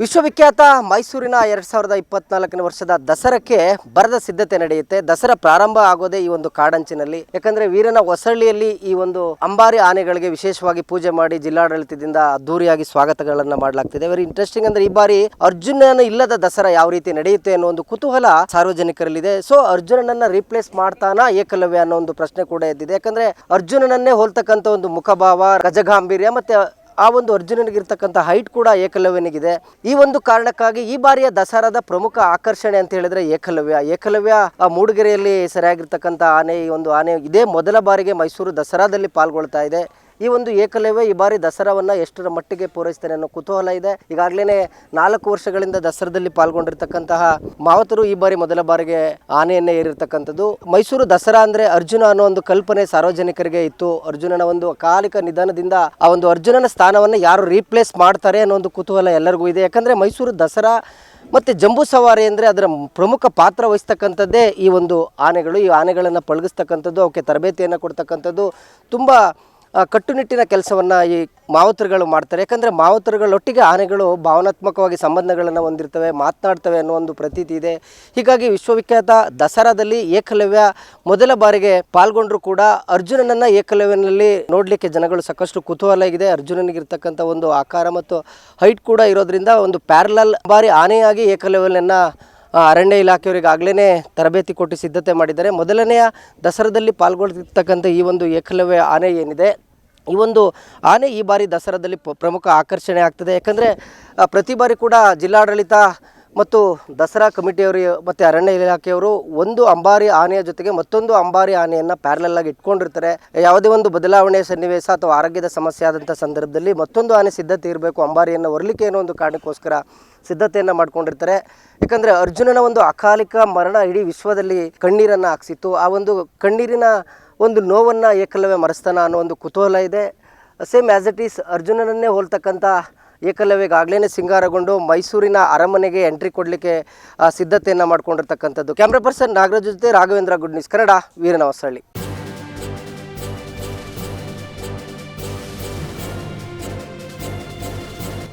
ವಿಶ್ವವಿಖ್ಯಾತ ಮೈಸೂರಿನ ಎರಡು ಸಾವಿರದ ಇಪ್ಪತ್ನಾಲ್ಕನೇ ವರ್ಷದ ದಸರಕ್ಕೆ ಬರದ ಸಿದ್ಧತೆ ನಡೆಯುತ್ತೆ. ದಸರಾ ಪ್ರಾರಂಭ ಆಗೋದೇ ಈ ಒಂದು ಕಾಡಂಚಿನಲ್ಲಿ. ಯಾಕಂದ್ರೆ ವೀರನ ಹೊಸಳ್ಳಿಯಲ್ಲಿ ಈ ಒಂದು ಅಂಬಾರಿ ಆನೆಗಳಿಗೆ ವಿಶೇಷವಾಗಿ ಪೂಜೆ ಮಾಡಿ ಜಿಲ್ಲಾಡಳಿತದಿಂದ ಅದ್ದೂರಿಯಾಗಿ ಸ್ವಾಗತಗಳನ್ನ ಮಾಡಲಾಗ್ತಿದೆ. ವೆರಿ ಇಂಟ್ರೆಸ್ಟಿಂಗ್ ಅಂದ್ರೆ ಈ ಬಾರಿ ಅರ್ಜುನನ ಇಲ್ಲದ ದಸರಾ ಯಾವ ರೀತಿ ನಡೆಯುತ್ತೆ ಅನ್ನೋ ಒಂದು ಕುತೂಹಲ ಸಾರ್ವಜನಿಕರಲ್ಲಿದೆ. ಸೊ ಅರ್ಜುನನನ್ನ ರೀಪ್ಲೇಸ್ ಮಾಡ್ತಾನಾ ಏಕಲವ್ಯ ಅನ್ನೋ ಒಂದು ಪ್ರಶ್ನೆ ಕೂಡ ಎದ್ದಿದೆ. ಯಾಕಂದ್ರೆ ಅರ್ಜುನನನ್ನೇ ಹೋಲ್ತಕ್ಕಂಥ ಒಂದು ಮುಖಭಾವ, ಗಜಗಾಂಭೀರ್ಯ ಮತ್ತೆ ಆ ಒಂದು ಅರ್ಜುನನಿಗಿರ್ತಕ್ಕಂಥ ಹೈಟ್ ಕೂಡ ಏಕಲವ್ಯನಿಗಿದೆ. ಈ ಒಂದು ಕಾರಣಕ್ಕಾಗಿ ಈ ಬಾರಿಯ ದಸರಾದ ಪ್ರಮುಖ ಆಕರ್ಷಣೆ ಅಂತ ಹೇಳಿದ್ರೆ ಏಕಲವ್ಯ. ಏಕಲವ್ಯ ಆ ಮೂಡಿಗೆರೆಯಲ್ಲಿ ಸರಿಯಾಗಿರ್ತಕ್ಕಂಥ ಆನೆ, ಈ ಒಂದು ಆನೆ ಇದೇ ಮೊದಲ ಬಾರಿಗೆ ಮೈಸೂರು ದಸರಾದಲ್ಲಿ ಪಾಲ್ಗೊಳ್ತಾ ಇದೆ. ಈ ಒಂದು ಏಕಲವ್ಯ ಈ ಬಾರಿ ದಸರಾವನ್ನು ಎಷ್ಟರ ಮಟ್ಟಿಗೆ ಪೂರೈಸ್ತಾರೆ ಅನ್ನೋ ಕುತೂಹಲ ಇದೆ. ಈಗಾಗಲೇ ನಾಲ್ಕು ವರ್ಷಗಳಿಂದ ದಸರಾದಲ್ಲಿ ಪಾಲ್ಗೊಂಡಿರ್ತಕ್ಕಂತಹ ಮಾವತರು ಈ ಬಾರಿ ಮೊದಲ ಬಾರಿಗೆ ಆನೆಯನ್ನೇ ಏರಿರ್ತಕ್ಕಂಥದ್ದು. ಮೈಸೂರು ದಸರಾ ಅಂದ್ರೆ ಅರ್ಜುನ ಅನ್ನೋ ಒಂದು ಕಲ್ಪನೆ ಸಾರ್ವಜನಿಕರಿಗೆ ಇತ್ತು. ಅರ್ಜುನನ ಒಂದು ಅಕಾಲಿಕ ನಿಧನದಿಂದ ಆ ಒಂದು ಅರ್ಜುನನ ಸ್ಥಾನವನ್ನು ಯಾರು ರೀಪ್ಲೇಸ್ ಮಾಡ್ತಾರೆ ಅನ್ನೋ ಒಂದು ಕುತೂಹಲ ಎಲ್ಲರಿಗೂ ಇದೆ. ಯಾಕಂದ್ರೆ ಮೈಸೂರು ದಸರಾ ಮತ್ತು ಜಂಬೂ ಸವಾರಿ ಅಂದರೆ ಅದರ ಪ್ರಮುಖ ಪಾತ್ರ ವಹಿಸ್ತಕ್ಕಂಥದ್ದೇ ಈ ಒಂದು ಆನೆಗಳು. ಈ ಆನೆಗಳನ್ನು ಪಳಗಿಸ್ತಕ್ಕಂಥದ್ದು, ಅವಕ್ಕೆ ತರಬೇತಿಯನ್ನು ಕೊಡ್ತಕ್ಕಂಥದ್ದು. ತುಂಬ ಕಟ್ಟುನಿಟ್ಟಿನ ಕೆಲಸವನ್ನು ಈ ಮಾವುತರುಗಳು ಮಾಡ್ತಾರೆ. ಯಾಕಂದರೆ ಮಾವುತರುಗಳೊಟ್ಟಿಗೆ ಆನೆಗಳು ಭಾವನಾತ್ಮಕವಾಗಿ ಸಂಬಂಧಗಳನ್ನು ಹೊಂದಿರ್ತವೆ, ಮಾತನಾಡ್ತವೆ ಅನ್ನೋ ಒಂದು ಪ್ರತೀತಿ ಇದೆ. ಹೀಗಾಗಿ ವಿಶ್ವವಿಖ್ಯಾತ ದಸರಾದಲ್ಲಿ ಏಕಲವ್ಯ ಮೊದಲ ಬಾರಿಗೆ ಪಾಲ್ಗೊಂಡರೂ ಕೂಡ ಅರ್ಜುನನನ್ನು ಏಕಲವ್ಯನಲ್ಲಿ ನೋಡಲಿಕ್ಕೆ ಜನಗಳು ಸಾಕಷ್ಟು ಕುತೂಹಲ ಇದೆ ಅರ್ಜುನನಿಗಿರ್ತಕ್ಕಂಥ ಒಂದು ಆಕಾರ ಮತ್ತು ಹೈಟ್ ಕೂಡ ಇರೋದ್ರಿಂದ ಒಂದು ಪ್ಯಾರಲಲ್ ಬಾರಿ ಆನೆಯಾಗಿ ಏಕಲವ್ಯನನ್ನ ಅರಣ್ಯ ಇಲಾಖೆಯವರಿಗಾಗಲೇ ತರಬೇತಿ ಕೊಟ್ಟು ಸಿದ್ಧತೆ ಮಾಡಿದ್ದಾರೆ. ಮೊದಲನೆಯ ದಸರಾದಲ್ಲಿ ಪಾಲ್ಗೊಳ್ತಿರ್ತಕ್ಕಂಥ ಈ ಒಂದು ಏಕಲವ್ಯ ಆನೆ ಏನಿದೆ? ಈ ಒಂದು ಆನೆ ಈ ಬಾರಿ ದಸರಾದಲ್ಲಿ ಪ್ರಮುಖ ಆಕರ್ಷಣೆ ಆಗ್ತದೆ. ಯಾಕಂದರೆ ಪ್ರತಿ ಬಾರಿ ಕೂಡ ಜಿಲ್ಲಾಡಳಿತ ಮತ್ತು ದಸರಾ ಕಮಿಟಿಯವರು ಮತ್ತು ಅರಣ್ಯ ಇಲಾಖೆಯವರು ಒಂದು ಅಂಬಾರಿ ಆನೆಯ ಜೊತೆಗೆ ಮತ್ತೊಂದು ಅಂಬಾರಿ ಆನೆಯನ್ನು ಪ್ಯಾರಲಾಗಿ ಇಟ್ಕೊಂಡಿರ್ತಾರೆ. ಯಾವುದೇ ಒಂದು ಬದಲಾವಣೆಯ ಸನ್ನಿವೇಶ ಅಥವಾ ಆರೋಗ್ಯದ ಸಮಸ್ಯೆ ಆದಂಥ ಸಂದರ್ಭದಲ್ಲಿ ಮತ್ತೊಂದು ಆನೆ ಸಿದ್ಧತೆ ಇರಬೇಕು. ಅಂಬಾರಿಯನ್ನು ಹೊರಲಿಕ್ಕೆ ಏನೋ ಒಂದು ಕಾರಣಕ್ಕೋಸ್ಕರ ಸಿದ್ಧತೆಯನ್ನು ಮಾಡ್ಕೊಂಡಿರ್ತಾರೆ. ಯಾಕಂದರೆ ಅರ್ಜುನನ ಒಂದು ಅಕಾಲಿಕ ಮರಣ ಇಡೀ ವಿಶ್ವದಲ್ಲಿ ಕಣ್ಣೀರನ್ನು ಹಾಕ್ಸಿತ್ತು. ಆ ಒಂದು ಕಣ್ಣೀರಿನ ಒಂದು ನೋವನ್ನು ಏಕಲವ್ಯ ಮರೆಸ್ತಾನ ಅನ್ನೋ ಒಂದು ಕುತೂಹಲ ಇದೆ. ಸೇಮ್ ಆ್ಯಸ್ ಇಟ್ ಈಸ್ ಅರ್ಜುನನನ್ನೇ ಹೋಲ್ತಕ್ಕಂಥ ಏಕಲವ್ಯಗಾಗಲೇ ಸಿಂಗಾರಗೊಂಡು ಮೈಸೂರಿನ ಅರಮನೆಗೆ ಎಂಟ್ರಿ ಕೊಡಲಿಕ್ಕೆ ಸಿದ್ಧತೆಯನ್ನು ಮಾಡ್ಕೊಂಡಿರ್ತಕ್ಕಂಥದ್ದು. ಕ್ಯಾಮ್ರಾ ಪರ್ಸನ್ ನಾಗರಾಜ್ ಜೊತೆ ರಾಘವೇಂದ್ರ ಗುಡ್ ನ್ಯೂಸ್ ಕನ್ನಡ ವೀರನ ಹೊಸಳ್ಳಿ